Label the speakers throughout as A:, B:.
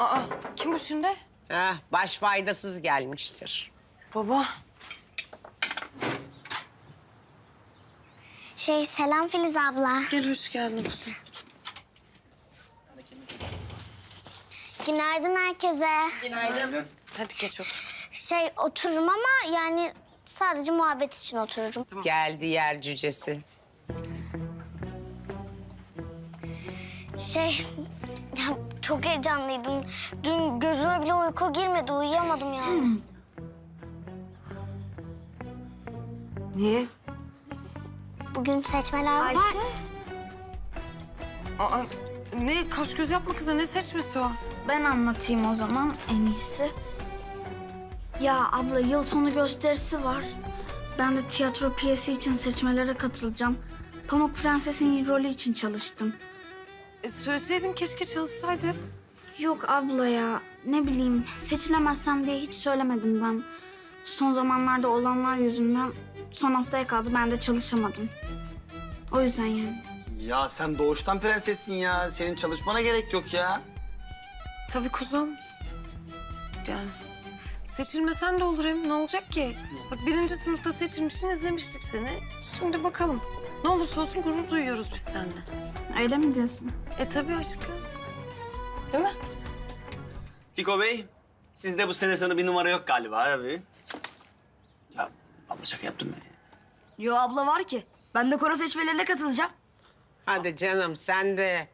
A: Aa, kim bu şimdi?
B: Heh, baş faydasız gelmiştir.
A: Baba.
C: Şey selam Filiz abla.
A: Gel hoş geldin kuzum.
C: Günaydın herkese.
A: Hadi geç otur.
C: Şey otururum ama yani sadece muhabbet için otururum.
B: Geldi yer cücesi.
C: Şey ya çok heyecanlıydım. Dün gözüme bile uyku girmedi. Uyuyamadım yani.
A: Niye?
C: Bugün seçmeler var.
A: Aa, ne kaş göz yapma kıza ne seçmesi o?
D: Ben anlatayım o zaman en iyisi. Ya abla yıl sonu gösterisi var. Ben de tiyatro piyesi için seçmelere katılacağım. Pamuk Prenses'in rolü için çalıştım.
A: E, söyleseydin keşke çalışsaydık.
D: Yok abla ya ne bileyim seçilemezsem diye hiç söylemedim ben. Son zamanlarda olanlar yüzünden son haftaya kaldı ben de çalışamadım. O yüzden yani.
E: Ya sen doğuştan prensessin ya. Senin çalışmana gerek yok ya.
A: Tabii kuzum. Yani seçilmesen de olur hem ne olacak ki? Bak birinci sınıfta seçilmişsin izlemiştik seni. Şimdi bakalım. Ne olursa olsun gurur duyuyoruz biz seninle.
D: Öyle mi diyorsun?
A: E tabii aşkım. Değil mi?
E: Fiko Bey, sizde bu sene sonu bir numara yok galiba abi. Ya abla şaka yaptım ben.
F: Yo abla var ki. Ben de koro seçmelerine katılacağım.
B: Hadi canım sen de.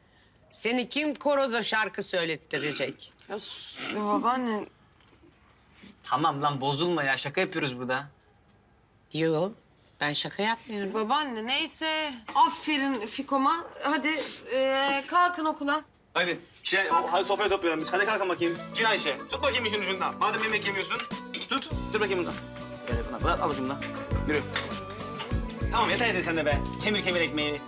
B: Seni kim koroda şarkı söylettirecek?
A: Ya sus babaanne.
E: Tamam lan bozulma ya. Şaka yapıyoruz burada.
B: Yok ben şaka yapmıyorum.
A: Babaanne neyse. Aferin Fiko'ma. Hadi e, kalkın okula.
E: Hadi şey, o, hadi sofraya toplayalım biz. Hadi kalkın bakayım. Cin Ayşe, tut bakayım işin ucundan. Madem yemek yemiyorsun, tut. Dur bakayım bundan. Gel buna, bırak al ucundan. Yürü. Tamam yeter yeter sen de be. Kemir kemir ekmeği.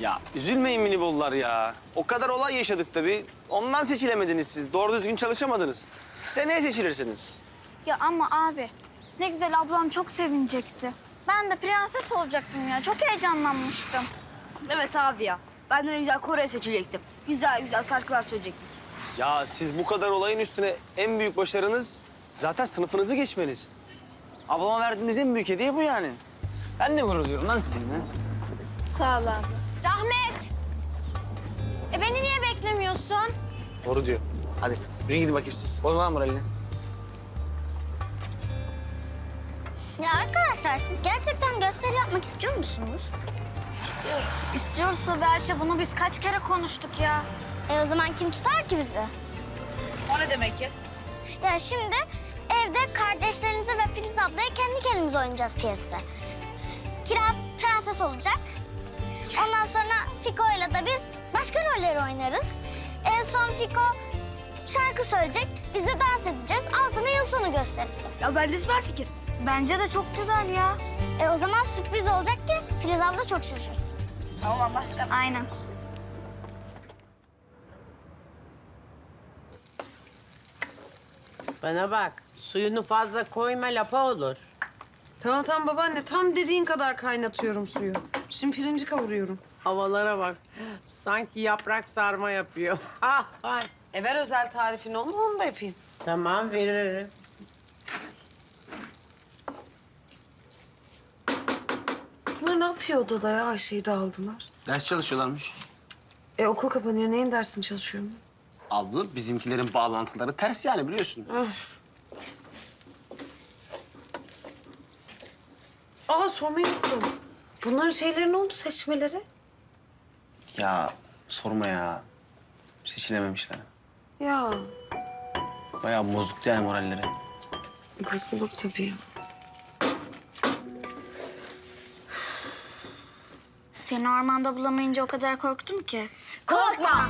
E: Ya üzülmeyin minibollar ya. O kadar olay yaşadık tabii. Ondan seçilemediniz siz. Doğru düzgün çalışamadınız. Seneye seçilirsiniz.
D: Ya ama abi ne güzel ablam çok sevinecekti. Ben de prenses olacaktım ya. Çok heyecanlanmıştım.
F: Evet abi ya. Ben de ne güzel Kore'ye seçilecektim. Güzel güzel şarkılar söyleyecektim.
E: Ya siz bu kadar olayın üstüne en büyük başarınız zaten sınıfınızı geçmeniz. Ablama verdiğiniz en büyük hediye bu yani. Ben de gurur duyuyorum lan sizinle.
D: Sağ ol abi.
C: Rahmet. E beni niye beklemiyorsun?
E: Doğru diyor. Hadi yürüyün gidin bakayım siz. Bozma lan moralini.
C: Ya arkadaşlar siz gerçekten gösteri yapmak istiyor musunuz?
D: İstiyoruz Subi Ayşe. Bunu biz kaç kere konuştuk ya.
C: E o zaman kim tutar ki bizi?
F: O ne demek ki?
C: Ya şimdi evde kardeşlerinize ve Filiz ablaya kendi kendimize oynayacağız piyesi. Kiraz prenses olacak. Ondan sonra Fiko'yla da biz başka rolleri oynarız. En son Fiko şarkı söyleyecek, biz de dans edeceğiz. Al sana yıl sonu gösterisi.
F: Ya bende süper fikir.
D: Bence de çok güzel ya.
C: E o zaman sürpriz olacak ki Filiz abla çok şaşırsın.
F: Tamam anlaştık.
D: Aynen.
B: Bana bak suyunu fazla koyma lapa olur.
A: Tamam tamam babaanne tam dediğin kadar kaynatıyorum suyu. Şimdi pirinci kavuruyorum.
B: Havalara bak. Sanki yaprak sarma yapıyor. Ha, ha.
A: E ver özel tarifini onu onu da yapayım.
B: tamam veririm.
A: Bunlar ne yapıyor odada ya Ayşe'yi de aldılar.
E: Ders çalışıyorlarmış.
A: E okul kapanıyor neyin dersini çalışıyorum?
E: Abla bizimkilerin bağlantıları ters yani biliyorsun.
A: Aa sormayı unuttum. Bunların şeyleri ne oldu seçmeleri?
E: Ya sorma ya. Seçilememişler.
A: Ya
E: Bayağı bozuktu yani moralleri.
A: bozulur tabii.
D: Seni ormanda bulamayınca o kadar korktum ki.
C: Korkma.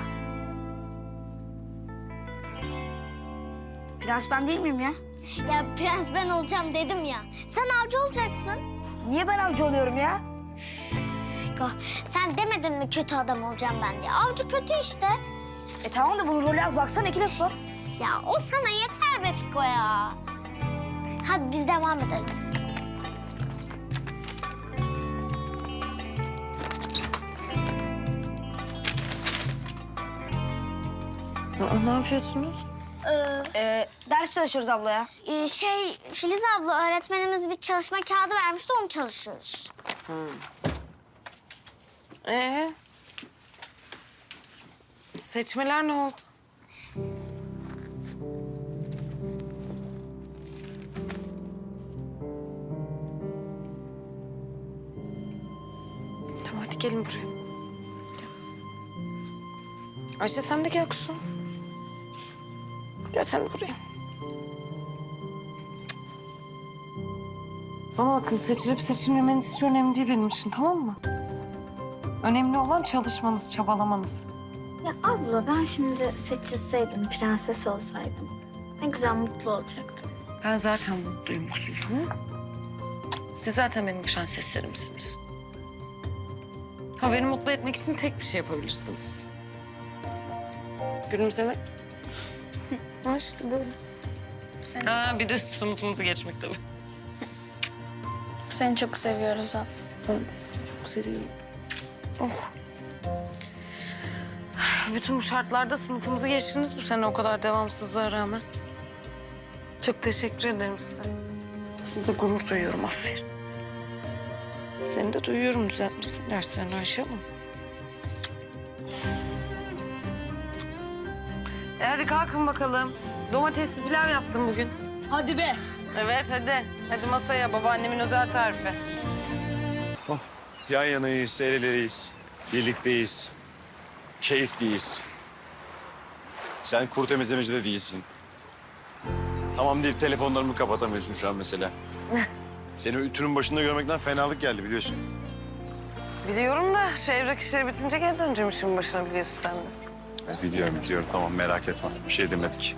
D: Prens ben değil miyim ya?
C: Ya prens ben olacağım dedim ya. Sen avcı olacaksın.
F: Niye ben avcı oluyorum ya?
C: Fiko sen demedin mi kötü adam olacağım ben diye. Avcı kötü işte.
F: E tamam da bunu rolü az baksana iki lafı.
C: Ya o sana yeter be Fiko ya. Hadi biz devam edelim.
A: Aa, ne yapıyorsunuz?
C: Ee,
F: Ee, ders çalışıyoruz abla ya.
C: E, şey Filiz abla öğretmenimiz bir çalışma kağıdı vermişti onu çalışıyoruz.
A: Ee, Seçmeler ne oldu? Tamam hadi gelin buraya. Ayşe sen de gel kuzum. Gel sen buraya. Bana bakın seçilip seçilmemeniz hiç önemli değil benim için tamam mı? Önemli olan çalışmanız, çabalamanız.
D: Ya abla ben şimdi seçilseydim, prenses olsaydım ne güzel mutlu olacaktım.
A: Ben zaten mutluyum kuzum tamam mı? Siz zaten benim prenseslerimsiniz. Ha beni mutlu etmek için tek bir şey yapabilirsiniz. Gülümsemek. ha işte böyle. Ha bir de sınıfımızı geçmek tabii.
D: Seni çok seviyoruz abla.
A: Ben de sizi çok seviyorum. Oh. Bütün bu şartlarda sınıfımızı geçtiniz bu sene o kadar devamsızlığa rağmen. Çok teşekkür ederim size. Size gurur duyuyorum, aferin. Seni de duyuyorum düzeltmişsin derslerini Ayşe Hanım. E hadi kalkın bakalım. Domatesli pilav yaptım bugün.
F: Hadi be.
A: Evet hadi. Hadi masaya babaannemin özel tarifi.
G: Yan yanayız, el eleyiz. Birlikteyiz. Keyifliyiz. Sen kuru temizlemeci de değilsin. Tamam deyip telefonlarımı kapatamıyorsun şu an mesela. Seni ütünün başında görmekten fenalık geldi biliyorsun.
A: Biliyorum da şu evrak işleri bitince geri döneceğim işin başına biliyorsun sen de.
G: Evet, biliyorum, biliyorum. Tamam merak etme. Bir şey demedik.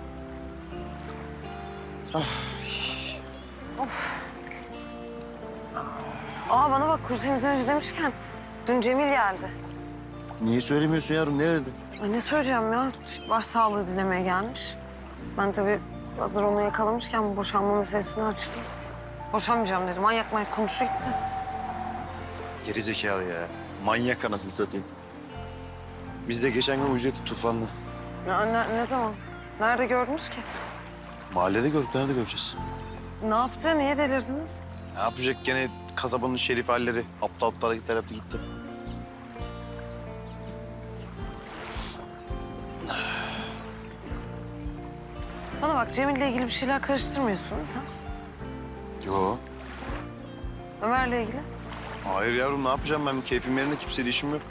A: Aa bana bak kuru temizlemeci demişken dün Cemil geldi.
G: Niye söylemiyorsun yavrum? Nerede?
A: Ay ne söyleyeceğim ya? Başsağlığı dilemeye gelmiş. Ben tabii hazır onu yakalamışken bu boşanma meselesini açtım. Boşanmayacağım dedim. Manyak manyak konuşu gitti.
G: Geri zekalı ya. Manyak anasını satayım. Biz de geçen gün ücreti tufanlı.
A: Ya, ne, ne zaman? Nerede gördünüz ki?
G: Mahallede gördük, nerede göreceğiz?
A: Ne yaptı? Niye delirdiniz?
G: Ne yapacak gene kasabanın şerif halleri? Aptal aptal hareketler yaptı gitti.
A: Bana bak Cemil'le ilgili bir şeyler karıştırmıyorsun değil mi sen?
G: Yo.
A: Ömer'le ilgili.
G: Hayır yavrum ne yapacağım ben? Keyfim yerinde kimseyle işim yok.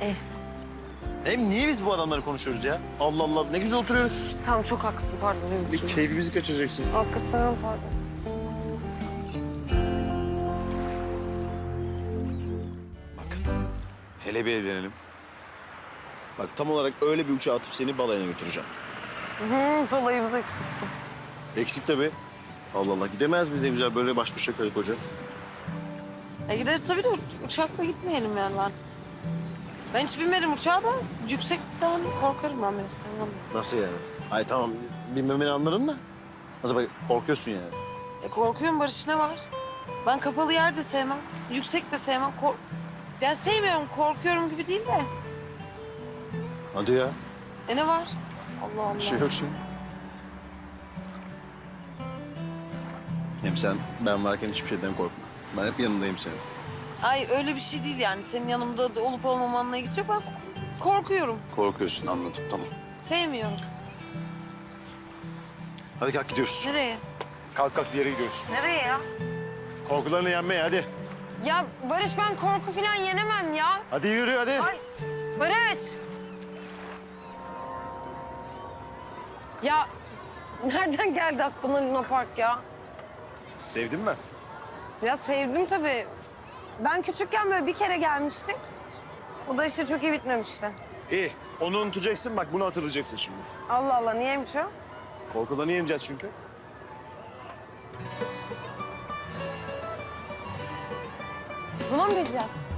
A: Eh.
G: Hem niye biz bu adamları konuşuyoruz ya? Allah Allah ne güzel oturuyoruz.
A: Tamam çok haklısın pardon.
G: Bir keyfimizi kaçıracaksın.
A: Haklısın pardon.
G: Bak hele bir eğlenelim. Bak tam olarak öyle bir uçağa atıp seni balayına götüreceğim.
A: Hı, balayımız eksik.
G: Eksik tabii. Allah Allah gidemez biz ne güzel böyle baş başa karı koca.
A: E gideriz tabii de uç- uçakla gitmeyelim yani ben. Ben hiç binmedim uçağa da yüksekten korkarım ben biraz sevmem.
G: Nasıl yani? Ay tamam bilmemeni anlarım da. Nasıl bak korkuyorsun yani.
A: E korkuyorum Barış ne var? Ben kapalı yer de sevmem, yüksek de sevmem. Kork... Yani sevmiyorum, korkuyorum gibi değil de.
G: Hadi ya.
A: E ne var? Allah Allah.
G: Bir şey yok şimdi. Hem sen ben varken hiçbir şeyden korkma. Ben hep yanındayım senin.
A: Ay öyle bir şey değil yani. Senin yanımda da olup olmamanla ilgisi yok. Ben korkuyorum,
G: Korkuyorsun anladım tamam.
A: sevmiyorum.
G: Hadi kalk gidiyoruz.
A: Nereye?
G: Kalk kalk bir yere gidiyoruz.
A: Nereye ya?
G: Korkularını yenmeye hadi.
A: Ya Barış ben korku falan yenemem ya.
G: Hadi yürü hadi.
A: Ay Barış. Ya nereden geldi aklına Luna Park ya?
G: Sevdin mi?
A: Ya sevdim tabii. Ben küçükken böyle bir kere gelmiştik. O da işte çok iyi bitmemişti.
G: İyi. Onu unutacaksın bak bunu hatırlayacaksın şimdi.
A: Allah Allah niyeymiş o?
G: Korkudan yeneceğiz çünkü.
A: Buna mı bileceğiz?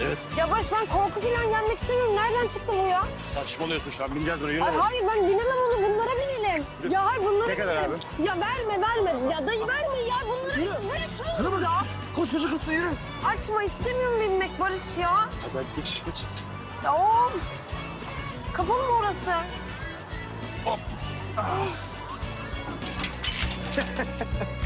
G: Evet.
A: Ya Barış ben korku falan yenmek istemiyorum. Nereden çıktı bu ya?
G: Saçmalıyorsun şu an. Bineceğiz buraya. Yürü.
A: Ay hayır ben binemem onu. Bunlara binelim. Ya hayır bunlara
G: Ne kadar
A: binelim. Ya verme verme. Ya dayı verme ya bunlara. Yürü. Barış ne olur ya?
B: Koskoca kızsın yürü.
A: Açma istemiyorum binmek Barış ya.
G: Hadi geç geç.
A: Ya of! Kapalı mı orası?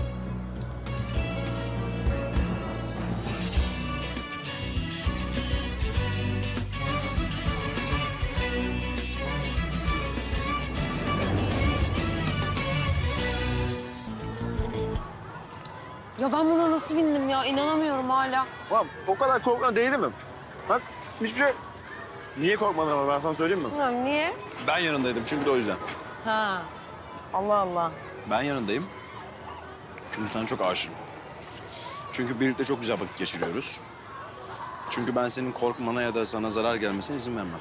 A: Ya ben buna nasıl bindim ya? İnanamıyorum hala.
G: Ulan o kadar korkma değdi mi? Bak hiçbir şey... Niye korkmadın ama ben sana söyleyeyim mi?
A: Bilmiyorum niye?
G: Ben yanındaydım çünkü de o yüzden.
A: Ha. Allah Allah.
G: Ben yanındayım. Çünkü sana çok aşığım. Çünkü birlikte çok güzel vakit geçiriyoruz. Çünkü ben senin korkmana ya da sana zarar gelmesine izin vermem.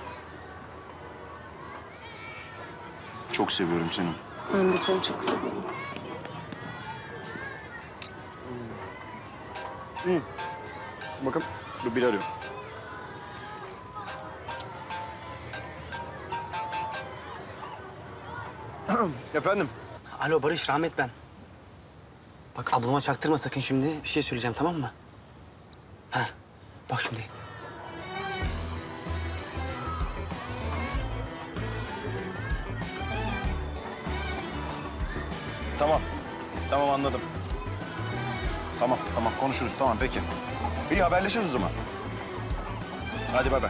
G: Çok seviyorum seni.
A: Ben de seni çok seviyorum.
G: Bakın bu bir arıyor. Efendim?
H: Alo Barış, Rahmet ben. Bak ablama çaktırma sakın şimdi. Bir şey söyleyeceğim tamam mı? Ha, bak şimdi.
G: Tamam. Tamam anladım. Tamam tamam konuşuruz tamam peki. İyi haberleşiriz o zaman. Hadi bay bay.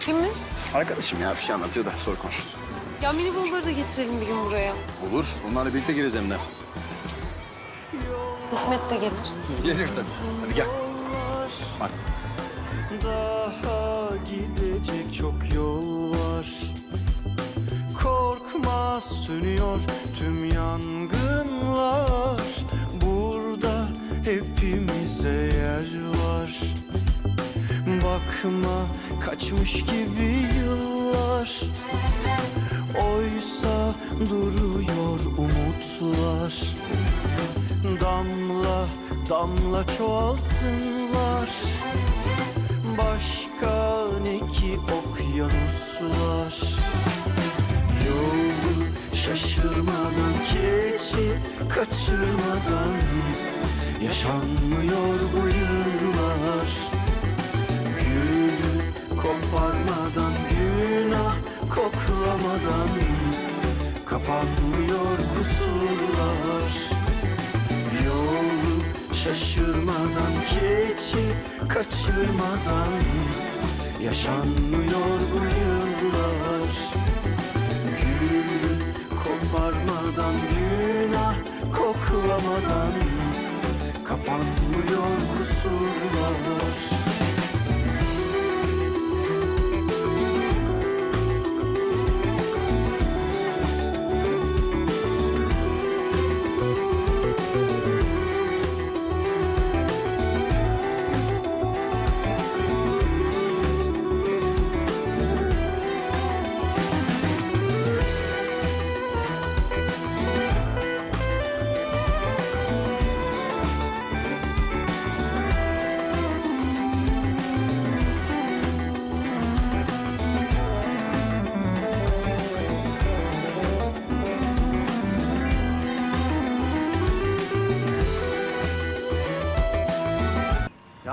A: Kimmiş?
G: Arkadaşım ya bir şey anlatıyor da sonra konuşuruz.
A: Ya mini bolları da getirelim bir gün buraya.
G: Olur. Onlarla birlikte gireriz hem de.
A: Hikmet de gelir.
G: Gelir tabii. Hadi gel. Bak.
I: Daha gidecek çok yol var Korkma sönüyor tüm yangınlar hepimize yer var. Bakma kaçmış gibi yıllar. Oysa duruyor umutlar. Damla damla çoğalsınlar. Başka ne ki okyanuslar? Yolu şaşırmadan keçi kaçırmadan Yaşanmıyor bu yıllar. Gülü koparmadan günah koklamadan Kapanmıyor kusurlar. Yolu şaşırmadan keçi kaçırmadan Yaşanmıyor bu yıllar. Gül koparmadan günah koklamadan Kapanmıyor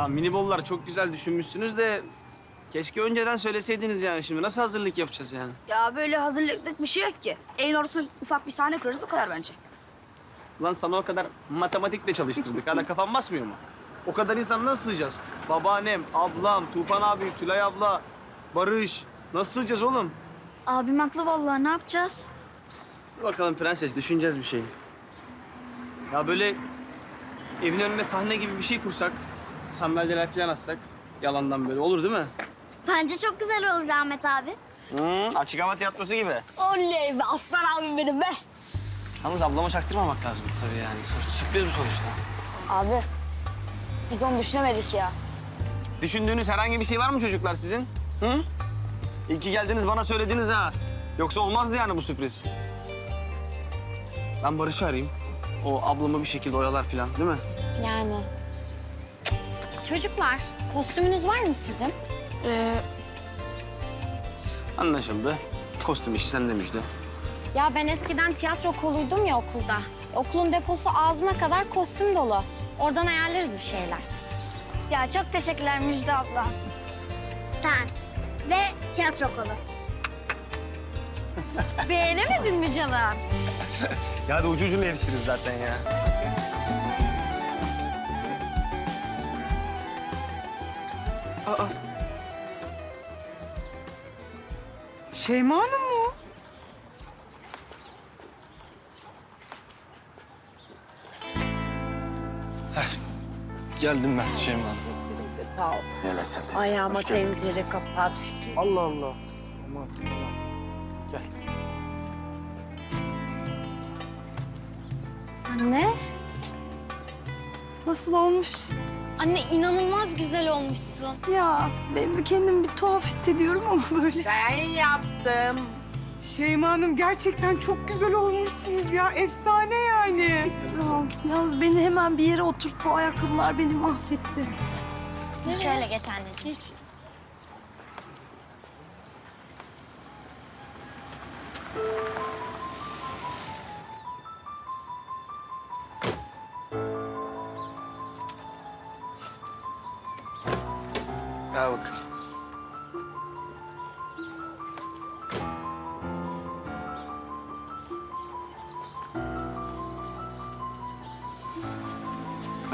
E: mini bollar çok güzel düşünmüşsünüz de keşke önceden söyleseydiniz yani şimdi nasıl hazırlık yapacağız yani?
F: Ya böyle hazırlıklık bir şey yok ki. Evin ortasına ufak bir sahne kurarız o kadar bence.
E: Lan sana o kadar matematikle çalıştırdık. Hala kafan basmıyor mu? O kadar insan nasıl sığacağız? Babaannem, ablam, Tufan abi, Tülay abla, Barış. Nasıl sığacağız oğlum?
D: Abim haklı vallahi ne yapacağız?
E: Dur bakalım prenses düşüneceğiz bir şey. Ya böyle evin önüne sahne gibi bir şey kursak, sandalyeler falan atsak yalandan böyle olur değil mi?
C: Bence çok güzel olur Rahmet abi.
H: Hı, açık hava tiyatrosu gibi.
F: Oley be aslan abim benim be.
H: Yalnız ablama çaktırmamak lazım tabii yani. Sonuçta sürpriz bu sonuçta.
F: Abi biz onu düşünemedik ya.
E: Düşündüğünüz herhangi bir şey var mı çocuklar sizin? Hı? İyi ki geldiniz bana söylediniz ha. Yoksa olmazdı yani bu sürpriz. Ben Barış'ı arayayım. O ablamı bir şekilde oyalar falan değil mi?
J: Yani. Çocuklar, kostümünüz var mı sizin?
D: Ee,
E: Anlaşıldı. Kostüm işi sende müjde.
J: Ya ben eskiden tiyatro koluydum ya okulda. Okulun deposu ağzına kadar kostüm dolu. Oradan ayarlarız bir şeyler.
C: Ya çok teşekkürler Müjde abla. sen ve tiyatro kolu.
J: Beğenemedin mi canım?
H: Ya hadi ucu ucuna yetişiriz zaten ya.
K: Şeyma Hanım mı?
E: Geldim ben Şeyma.
B: Sağ ol.
G: Asel teyze.
B: Ayağıma tencere kapağı düştü.
H: Allah Allah. Aman aman. Gel.
J: Anne.
K: Nasıl olmuş?
J: Anne inanılmaz güzel olmuşsun.
K: Ya ben de kendimi bir tuhaf hissediyorum ama böyle.
B: Ben yaptım.
K: Şeyma Hanım gerçekten çok güzel olmuşsunuz ya. Efsane yani. Ol. Yalnız beni hemen bir yere oturt. Bu ayakkabılar beni mahvetti.
J: Şöyle geç anneciğim.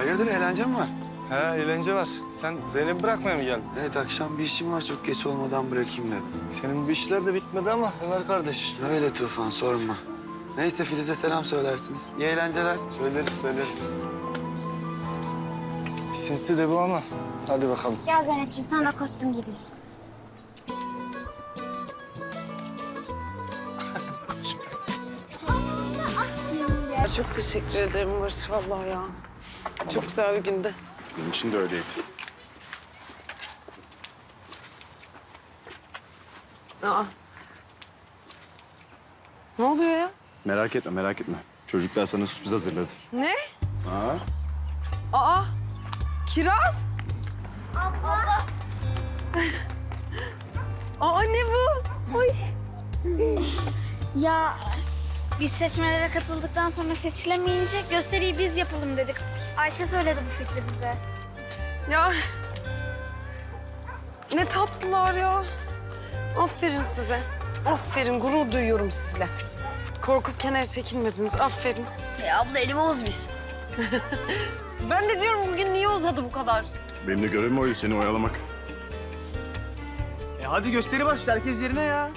I: Hayırdır eğlence mi var?
L: He eğlence var. Sen Zeynep'i bırakmaya mı geldin?
I: Evet akşam bir işim var çok geç olmadan bırakayım dedim.
L: Senin bu işler de bitmedi ama Ömer kardeş.
I: Öyle Tufan sorma. Neyse Filiz'e selam söylersiniz. İyi eğlenceler.
L: Söyleriz söyleriz. Bir sinsi de bu ama. Hadi bakalım.
J: Ya Zeynep'ciğim sen de kostüm giy.
B: Çok teşekkür ederim Barış vallahi ya. Çok güzel bir gündü.
G: Benim için de öyleydi.
B: Aa. Ne oluyor ya?
G: Merak etme merak etme. Çocuklar sana sürpriz hazırladı.
A: Ne?
G: Aa,
A: Aa, kiraz. Aa ne bu?
D: Ya biz seçmelere katıldıktan sonra seçilemeyince gösteriyi biz yapalım dedik. Ayşe söyledi bu fikri bize.
A: Ya ne tatlılar ya. Aferin size. Aferin gurur duyuyorum sizle. Korkup kenara çekilmediniz. Aferin.
F: E, abla elim Oğuz biz.
A: Ben de diyorum bugün niye uzadı bu kadar?
G: benim de görevim oydu seni oyalamak.
H: E hadi gösteri başlıyor. Herkes yerine ya.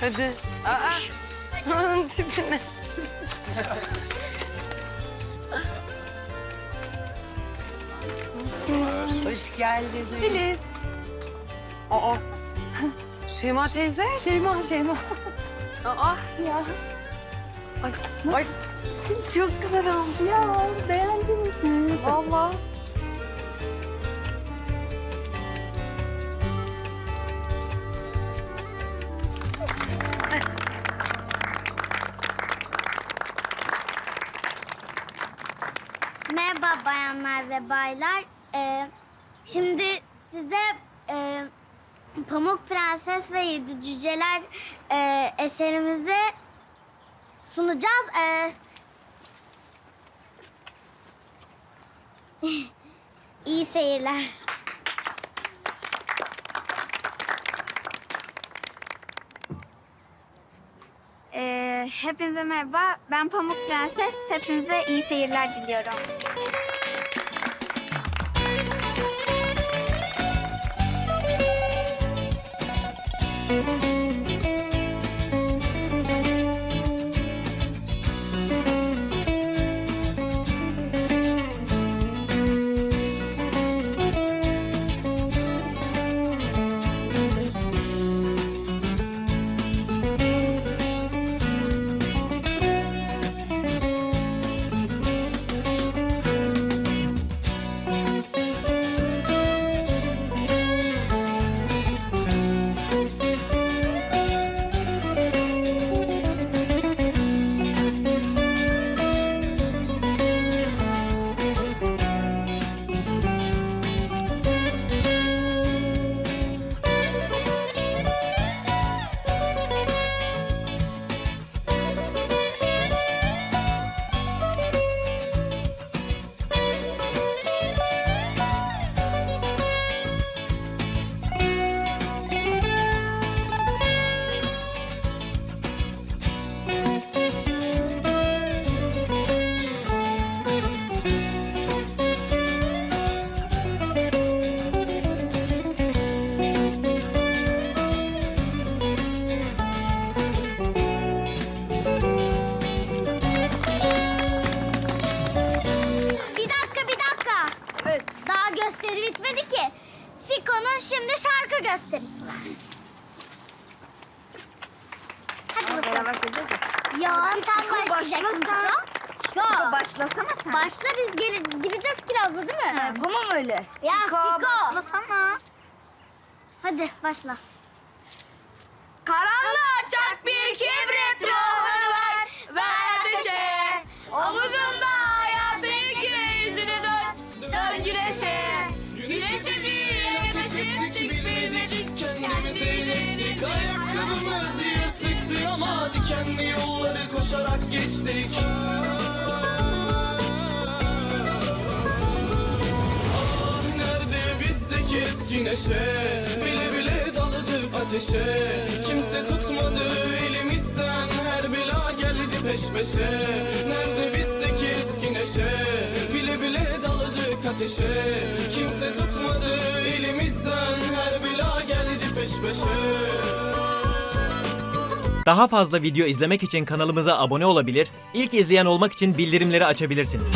A: Hadi. Aa. Onun tipine.
B: Hoş geldin.
A: Filiz. Aa. Şeyma teyze.
K: Şeyma, Şeyma.
A: Aa.
K: Ya.
A: Ay, ay. Çok güzel olmuş.
K: Ya beğendiniz mi?
A: Vallahi.
C: Merhaba bayanlar ve baylar. Ee, şimdi size e, Pamuk Prenses ve Yedi Cüceler e, eserimizi sunacağız. Ee, iyi seyirler.
D: Ee, hepinize merhaba. Ben Pamuk Prenses. Hepinize iyi seyirler diliyorum.
C: Thank
F: you. Öyle.
C: Ya Fiko.
F: Başlasana.
C: Hadi başla.
F: Karanlığa çak bir kibrit ruhunu ver. Ver ateşe. Omuzunda hayatın yükü yüzünü dön. Dön güneşe. Güneşe değil ateş ettik bilmedik. Kendimizi eğlettik.
M: Ayakkabımız yırtıktı ama dikenli yolları koşarak geçtik. Ah eski neşe Bile bile daladık ateşe. Kimse tutmadı elimizden. Her bela geldi peş peşe. Nerede bizdeki eski neşe? Bile bile daladık ateşe. Kimse tutmadı elimizden. Her bela geldi peş peşe.
N: Daha fazla video izlemek için kanalımıza abone olabilir, ilk izleyen olmak için bildirimleri açabilirsiniz.